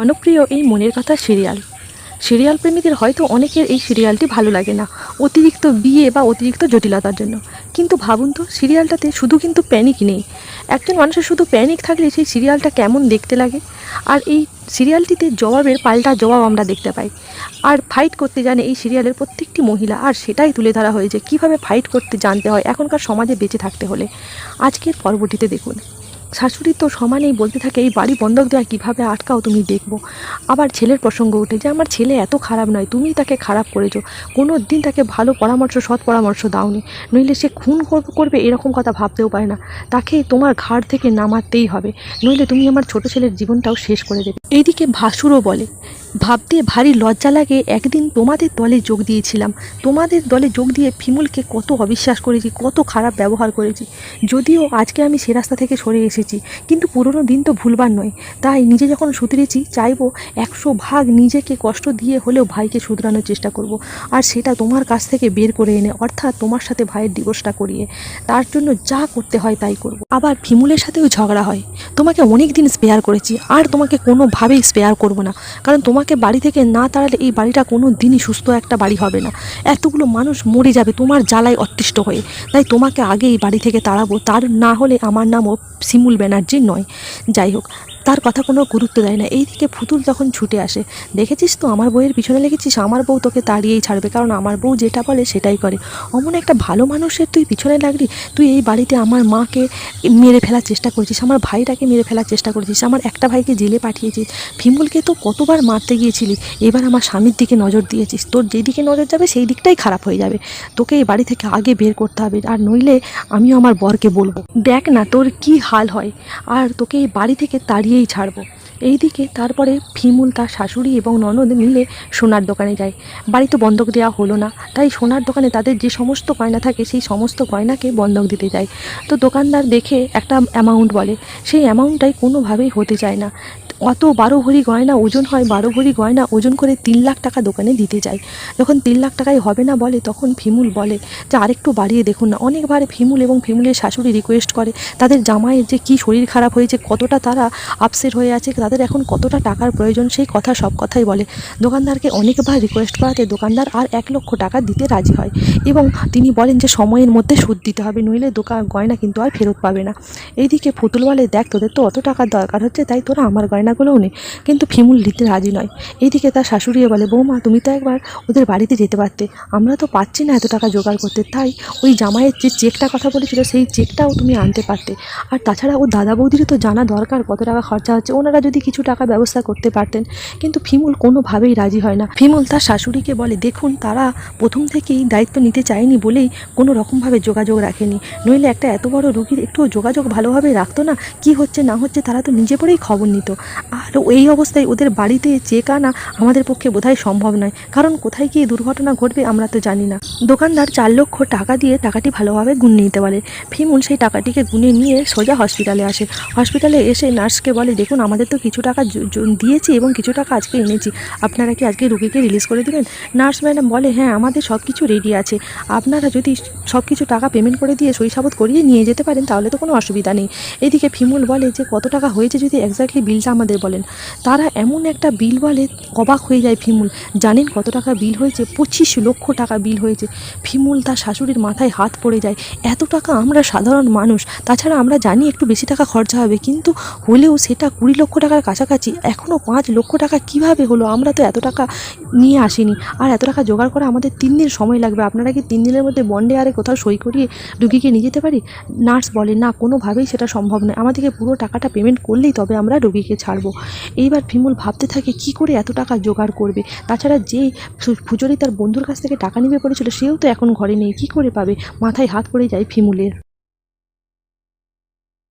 জনপ্রিয় এই মনের কথা সিরিয়াল। সিরিয়াল প্রেমীদের হয়তো অনেকের এই সিরিয়ালটি ভালো লাগে না, অতিরিক্ত বিয়ে বা অতিরিক্ত জটিলতার জন্য। কিন্তু ভাবুন তো, সিরিয়ালটাতে শুধু কিন্তু প্যানিক নেই। একজন মানুষের শুধু প্যানিক থাকলে সেই সিরিয়ালটা কেমন দেখতে লাগে? আর এই সিরিয়ালটিতে জবাবের পাল্টা জবাব আমরা দেখতে পাই। আর ফাইট করতে জানে এই সিরিয়ালের প্রত্যেকটি মহিলা, আর সেটাই তুলে ধরা হয়েছে। কীভাবে ফাইট করতে জানতে হয় এখনকার সমাজে বেঁচে থাকতে হলে? আজকের পর্বটিতে দেখুন। শাশুড়ি তো সমানেই বলতে থাকে, এই বাড়ি বন্ধক দেওয়া কীভাবে? আটকাও, তুমি দেখব। আবার ছেলের প্রসঙ্গ ওঠে যে, আমার ছেলে এত খারাপ নয়, তুমি তাকে খারাপ করেছ। কোনো দিন তাকে ভালো পরামর্শ, সৎ পরামর্শ দাওনি। নইলে সে খুন করবে, এরকম কথা ভাবতেও পারে না। তাকে তোমার ঘাড় থেকে নামাতেই হবে। নইলে তুমি আমার ছোট ছেলের জীবনটাও শেষ করে দেবে। এইদিকে ভাসুরও বলে ভাবতে ভারী লজ্জা লাগে, একদিন তোমাদের দলে যোগ দিয়েছিলাম। তোমাদের দলে যোগ দিয়ে ফিমুলকে কত অবিশ্বাস করেছি, কত খারাপ ব্যবহার করেছি। যদিও আজকে আমি সে রাস্তা থেকে সরে এসেছি, কিন্তু পুরনো দিন তো ভুলবার নয়। তাই নিজে যখন শুধরেছি, চাইব একশো ভাগ নিজেকে কষ্ট দিয়ে হলেও ভাইকে শুধরানোর চেষ্টা করব। আর সেটা তোমার কাছ থেকে বের করে এনে, অর্থাৎ তোমার সাথে ভাইয়ের ডিভোর্সটা করিয়ে, তার জন্য যা করতে হয় তাই করব। আবার ফিমুলের সাথেও ঝগড়া হয়। তোমাকে অনেক দিন স্পেয়ার করেছি, আর তোমাকে কোনোভাবেই স্পেয়ার করব না। কারণ তোমাকে বাড়ি থেকে না তাড়ালে এই বাড়িটা কোনো দিনই সুস্থ একটা বাড়ি হবে না। এতগুলো মানুষ মরে যাবে তোমার জ্বালায় অতিষ্ঠ হয়ে। তাই তোমাকে আগে এই বাড়ি থেকে তাড়াবো। তার না হলে আমার নামও শিমুল ব্যানার্জি নয়। যাই হোক তার কথা কোনো গুরুত্ব দেয় না। এইদিকে ফুতুল তখন ছুটে আসে, দেখেছিস তো, আমার বউয়ের পিছনে লেগেছিস আমার বউ তোকে তাড়িয়েই ছাড়বে, কারণ আমার বউ যেটা বলে সেটাই করে। অমন একটা ভালো মানুষের তুই পিছনে লাগলি, তুই এই বাড়িতে আমার মাকে মেরে ফেলার চেষ্টা করেছিস, আমার ভাইটাকে মেরে ফেলার চেষ্টা করেছিস, আমার একটা ভাইকে জেলে পাঠিয়েছিস। ফিমুলকে তো কতবার মারতে গিয়েছিলি, এবার আমার স্বামীর দিকে নজর দিয়েছিস। তোর যেদিকে নজর যাবে সেই দিকটাই খারাপ হয়ে যাবে। তোকে এই বাড়ি থেকে আগে বের করতে হবে, আর নইলে আমিও আমার বরকে বলব। দেখ না, তোর কি হাল হয়, আর তোকে এই বাড়ি থেকে তাড়িয়েই ছাড়বো। এইদিকে তারপরে ফিমুল তার শাশুড়ি এবং ননদ মিলে সোনার দোকানে যায়। বাড়িতে বন্ধক দেওয়া হলো না, তাই সোনার দোকানে তাদের যে সমস্ত গয়না থাকে, সেই সমস্ত গয়নাকে বন্ধক দিতে যায়। তো দোকানদার দেখে একটা অ্যামাউন্ট বলে, সেই অ্যামাউন্টটাই কোনোভাবেই হতে চায় না। অত বারো ভরি গয়না, ওজন হয় বারো ভরি গয়না, ওজন করে তিন লাখ টাকা দোকানে দিতে যায়। যখন তিন লাখ টাকায় হবে না বলে, তখন ফিমুল বলে, যে আরেকটু বাড়িয়ে দেখুন না। অনেকবার ফিমুল এবং ফিমুলের শাশুড়ি রিকোয়েস্ট করে, তাদের জামাইয়ের যে কী শরীর খারাপ হয়েছে, কতটা তারা আপসেট হয়ে আছে, তাদের এখন কতটা টাকার প্রয়োজন, সেই কথা সব কথাই বলে। দোকানদারকে অনেকবার রিকোয়েস্ট করাতে দোকানদার আর এক লক্ষ টাকা দিতে রাজি হয় এবং তিনি বলেন যে, সময়ের মধ্যে সুদ দিতে হবে, নইলে দোকান গয়না কিন্তু আর ফেরত পাবে না। এইদিকে ফুতুল বলে, দেখ, তোদের তো অত টাকার দরকার হচ্ছে, তাই তোরা আমার গয়নাগুলোও নে। কিন্তু ফিমুল দিতে রাজি নয়। এইদিকে তার শাশুড়িও বলে, বৌমা, তুমি তো একবার ওদের বাড়িতে যেতে পারতে। আমরা তো পাচ্ছি না এত টাকা জোগাড় করতে। তাই ওই জামাইয়ের যে চেকটা কথা বলেছিল, সেই চেকটাও তুমি আনতে পারতে। আর তাছাড়া ও দাদা বৌদিরও তো জানা দরকার কত টাকা খরচা হচ্ছে। ওনারা যদি কিছু টাকা ব্যবস্থা করতে পারতেন। কিন্তু ফিমুল কোনোভাবেই রাজি হয় না। ফিমুল তার শাশুড়িকে বলে, দেখুন, তারা প্রথম থেকেই দায়িত্ব নিতে চায়নি বলেই কোনো রকমভাবে যোগাযোগ রাখেনি। নইলে একটা এত বড় রুগীর একটু যোগাযোগ ভালোভাবে রাখতো না। কি হচ্ছে না হচ্ছে তারা তো নিজে পরেই খবর নিত। আর এই অবস্থায় ওদের বাড়িতে চেক আনা আমাদের পক্ষে বোধহয় সম্ভব নয়। কারণ কোথায় গিয়ে দুর্ঘটনা ঘটবে আমরা তো জানি না। দোকানদার চার লক্ষ টাকা দিয়ে টাকাটি ভালোভাবে গুনে নিতে বলে ফিমুল সেই টাকাটিকে গুনে নিয়ে সোজা হসপিটালে আসে। হসপিটালে এসে নার্সকে বলে, দেখুন, আমাদের তো কিছু টাকা দিয়েছি এবং কিছু টাকা আজকে এনেছি। আপনারা কি আজকে রুগীকে রিলিজ করে দেবেন? নার্স ম্যাডাম বলে হ্যাঁ আমাদের সব কিছু রেডি আছে। আপনারা যদি সব কিছু টাকা পেমেন্ট করে দিয়ে সইসাবত করিয়ে নিয়ে যেতে পারেন, তাহলে তো কোনো অসুবিধা নেই। এদিকে ফিমুল বলে যে, কত টাকা হয়েছে যদি এক্স্যাক্টলি বিলটা আমাদের বলেন। তারা এমন একটা বিল বলে অবাক হয়ে যায় ফিমুল। জানেন কত টাকা বিল হয়েছে? পঁচিশ লক্ষ টাকা বিল হয়েছে। ফিমুল তার শাশুড়ির মাথায় হাত পড়ে যায়। এত টাকা আমরা সাধারণ মানুষ। তাছাড়া আমরা জানি একটু বেশি টাকা খরচা হবে। কিন্তু হলেও সেটা কুড়ি লক্ষ টাকার কাছাকাছি। এখনও পাঁচ লক্ষ টাকা কীভাবে হলো? আমরা তো এত টাকা নিয়ে আসিনি। আর এত টাকা জোগাড় করা আমাদের তিন দিন সময় লাগবে। আপনারা কি তিন দিনের মধ্যে বন্ডে আরে কোথাও সই করিয়ে রুগীকে নিয়ে যেতে পারি? নার্স বলে না, কোনোভাবেই সেটা সম্ভব নয়। আমাদেরকে পুরো টাকাটা পেমেন্ট করলেই তবে আমরা রুগীকে ছাড়বো এইবার ফিমুল ভাবতে থাকে, কি করে এত টাকা জোগাড় করবে? তাছাড়া ফু- ফুজরি তার বন্ধুর কাছ থেকে টাকা নিবে পড়েছিল সেও তো এখন ঘরে নেই, কি করে পাবে? মাথায় হাত পড়ে যায় ফিমুলের